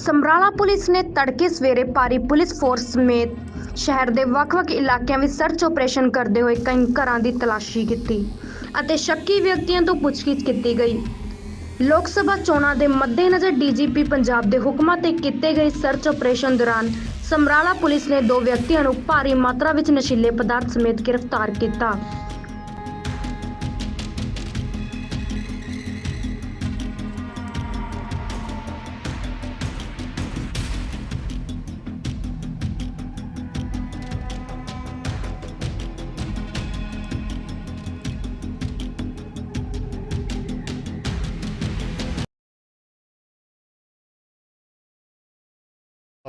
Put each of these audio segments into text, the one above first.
Samrala police ਨੇ ਤੜਕੇ ਸਵੇਰੇ ਭਾਰੀ ਪੁਲਿਸ ਫੋਰਸ ਸਮੇਤ ਸ਼ਹਿਰ ਦੇ ਵੱਖ-ਵੱਖ ਇਲਾਕਿਆਂ ਵਿੱਚ ਸਰਚ ਆਪਰੇਸ਼ਨ ਕਰਦੇ ਹੋਏ ਕਈ ਘਰਾਂ ਦੀ ਤਲਾਸ਼ੀ ਕੀਤੀ ਅਤੇ ਸ਼ੱਕੀ ਵਿਅਕਤੀਆਂ ਤੋਂ ਪੁੱਛਗਿੱਛ ਕੀਤੀ ਗਈ। ਲੋਕ ਸਭਾ ਚੋਣਾਂ ਦੇ ਮੱਦੇਨਜ਼ਰ ਡੀਜੀਪੀ ਪੰਜਾਬ ਦੇ ਹੁਕਮਾਂ ਤੇ ਕੀਤੇ ਗਏ ਸਰਚ ਆਪਰੇਸ਼ਨ ਦੌਰਾਨ ਸਮਰਾਲਾ ਪੁਲਿਸ ਨੇ ਦੋ ਵਿਅਕਤੀਆਂ ਨੂੰ ਭਾਰੀ ਮਾਤਰਾ ਵਿੱਚ ਨਸ਼ੀਲੇ ਪਦਾਰਥ ਸਮੇਤ ਗ੍ਰਿਫਤਾਰ ਕੀਤਾ।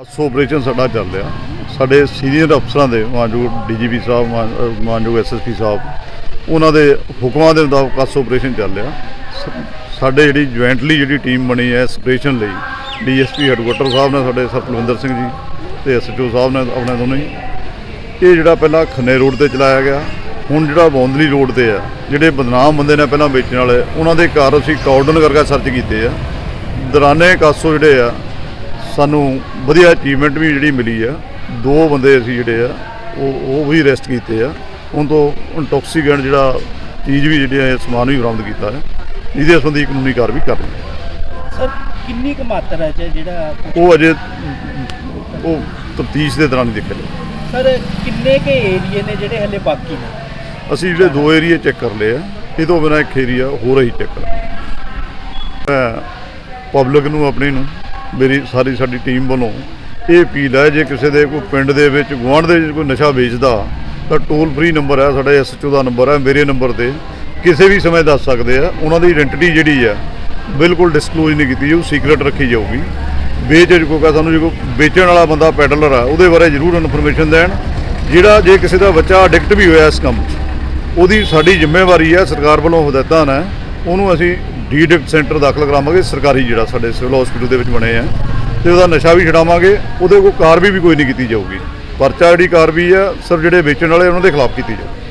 ਸੋ ਆਪਰੇਸ਼ਨ ਸਾਡਾ ਚੱਲ ਰਿਹਾ। ਸਾਡੇ ਸੀਨੀਅਰ ਅਫਸਰਾਂ ਦੇ, ਮਾਨਯੋਗ ਡੀਜੀਪੀ ਸਾਹਿਬ, ਮਾਨ- ਅਹ ਮਾਨਯੋਗ ਐਸਐਸਪੀ ਸਾਹਿਬ, ਉਹਨਾਂ ਦੇ ਹੁਕਮਾਂ ਦੇ ਮੁਤਾਬਕ ਆਸ ਆਪਰੇਸ਼ਨ ਚੱਲ ਰਿਹਾ। ਸਾਡੇ ਜਿਹੜੀ ਜੁਆਇੰਟਲੀ ਜਿਹੜੀ ਟੀਮ ਬਣੀ ਹੈ ਇਸ ਆਪਰੇਸ਼ਨ ਲਈ, ਡੀਐਸਪੀ ਹੈਡਕੁਆਟਰ ਸਾਹਿਬ ਨੇ ਸਾਡੇ ਸਰਪਲਵਿੰਦਰ ਸਿੰਘ ਜੀ ਤੇ ਐਸਐਚਓ ਸਾਹਿਬ ਨੇ ਆਪਣੇ ਦੋਨੋਂ ਹੀ ਇਹ ਜਿਹੜਾ ਪਹਿਲਾਂ ਖੰਨੇ ਰੋਡ ਤੇ ਚਲਾਇਆ ਗਿਆ, ਹੁਣ ਜਿਹੜਾ ਬੌਂਦਲੀ ਰੋਡ ਤੇ ਆ, ਜਿਹੜੇ ਬਦਨਾਮ ਬੰਦੇ ਨੇ ਪਹਿਲਾਂ ਵੇਚਣ ਵਾਲੇ, ਉਹਨਾਂ ਦੇ ਘਰ ਅਸੀਂ ਕਾਰਡਨ ਕਰਕੇ ਸਰਚ ਕੀਤੇ ਆ। ਦਰਾਨੇ ਕਾਸੋ ਜਿਹੜੇ ਆ ਸਾਨੂੰ ਵਧੀਆ ਅਚੀਵਮੈਂਟ ਵੀ ਜਿਹੜੀ ਮਿਲੀ ਆ। ਦੋ ਬੰਦੇ ਅਸੀਂ ਜਿਹੜੇ ਆ ਉਹ ਉਹ ਵੀ ਅਰੈਸਟ ਕੀਤੇ ਆ। ਉਹਨਾਂ ਤੋਂ ਇੰਟੌਕਸੀਕੈਂਟ ਜਿਹੜਾ ਚੀਜ਼ ਵੀ ਜਿਹੜੀ ਹੈ ਸਮਾਨ ਵੀ ਬਰਾਮਦ ਕੀਤਾ ਹੈ। ਇਹਦੇ ਸੰਬੰਧੀ ਕਾਨੂੰਨੀ ਕਾਰਵਾਈ ਕਰ ਰਹੇ ਹਾਂ। ਸਰ ਕਿੰਨੀ ਕੁ ਮਾਤਰਾ ਚ ਹੈ ਜਿਹੜਾ ਉਹ ਅਜੇ ਉਹ ਤਫਤੀਸ਼ ਦੇ ਦੌਰਾਨ ਹੀ ਦੇਖਿਆ ਜਾਊਗਾ ਸਰ ਕਿੰਨੇ ਕੇ ਏਰੀਏ ਨੇ ਜਿਹੜੇ ਹਲੇ ਬਾਕੀ ਨੇ? ਅਸੀਂ ਜਿਹੜੇ ਦੋ ਏਰੀਏ ਚੈੱਕ ਕਰ ਲਏ ਆ ਇਹ ਤੋਂ ਬਿਨਾਂ ਇੱਕ ਏਰੀਆ ਹੋਰ ਅਸੀਂ ਚੈੱਕ ਕਰਾਂਗੇ। ਪਬਲਿਕ ਨੂੰ ਆਪਣੀ ਨੂੰ ਮੇਰੀ ਸਾਰੀ ਸਾਡੀ ਟੀਮ ਵੱਲੋਂ ਇਹ ਅਪੀਲ ਹੈ, ਜੇ ਕਿਸੇ ਦੇ ਕੋਈ ਪਿੰਡ ਦੇ ਵਿੱਚ, ਗੁਆਂਢ ਦੇ ਵਿੱਚ ਕੋਈ ਨਸ਼ਾ ਵੇਚਦਾ, ਤਾਂ ਟੋਲ ਫ੍ਰੀ ਨੰਬਰ ਹੈ, ਸਾਡਾ ਐਸਐਚਓ ਦਾ ਨੰਬਰ ਹੈ, ਮੇਰੇ ਨੰਬਰ ਤੇ। ਕਿਸੇ ਵੀ ਸਮੇਂ ਦੱਸ ਸਕਦੇ ਆ, ਉਹਨਾਂ ਦੀ ਆਇਡੈਂਟੀ ਜਿਹੜੀ ਆ ਬਿਲਕੁਲ ਡਿਸਕਲੋਜ਼ ਨਹੀਂ ਕੀਤੀ ਜਾਊ ਸੀਕ੍ਰੀਟ ਰੱਖੀ ਜਾਊਗੀ। ਵੇਚ ਕੋਈ ਸਾਨੂੰ ਜੇ ਕੋਈ ਵੇਚਣ ਵਾਲਾ ਬੰਦਾ ਪੈਡਲਰ ਆ ਉਹਦੇ ਬਾਰੇ ਜ਼ਰੂਰ ਇਨਫੋਰਮੇਸ਼ਨ ਦੇਣ। ਜਿਹੜਾ ਜੇ ਕਿਸੇ ਦਾ ਬੱਚਾ ਐਡਿਕਟ ਵੀ ਹੋਇਆ ਇਸ ਕੰਮ 'ਚ, ਉਹਦੀ ਸਾਡੀ ਜ਼ਿੰਮੇਵਾਰੀ ਹੈ, ਸਰਕਾਰ ਵੱਲੋਂ ਹਦਾਇਤਾਂ ਨੇ ਉਹਨੂੰ ਅਸੀਂ ਡੀਡਿਕਟ ਸੈਂਟਰ ਦਾਖਲ ਕਰਾਵਾਂਗੇ, ਸਰਕਾਰੀ ਜਿਹੜਾ ਸਾਡੇ ਸਿਵਲ ਹਸਪੀਟਲ ਦੇ ਵਿੱਚ ਬਣੇ ਆ। ਤੇ ਉਹਦਾ ਨਸ਼ਾ ਵੀ ਛਡਾਵਾਂਗੇ, ਉਹਦੇ ਕੋਲ ਕਾਰਵਾਈ ਵੀ ਕੋਈ ਨਹੀਂ ਕੀਤੀ ਜਾਊਗੀ। ਪਰਚਾ ਜਿਹੜੀ ਕਾਰਵਾਈ ਆ, ਸਰ ਜਿਹੜੇ ਵੇਚਣ ਵਾਲੇ ਉਹਨਾਂ ਦੇ ਖਿਲਾਫ ਕੀਤੀ ਜਾਊਗੀ।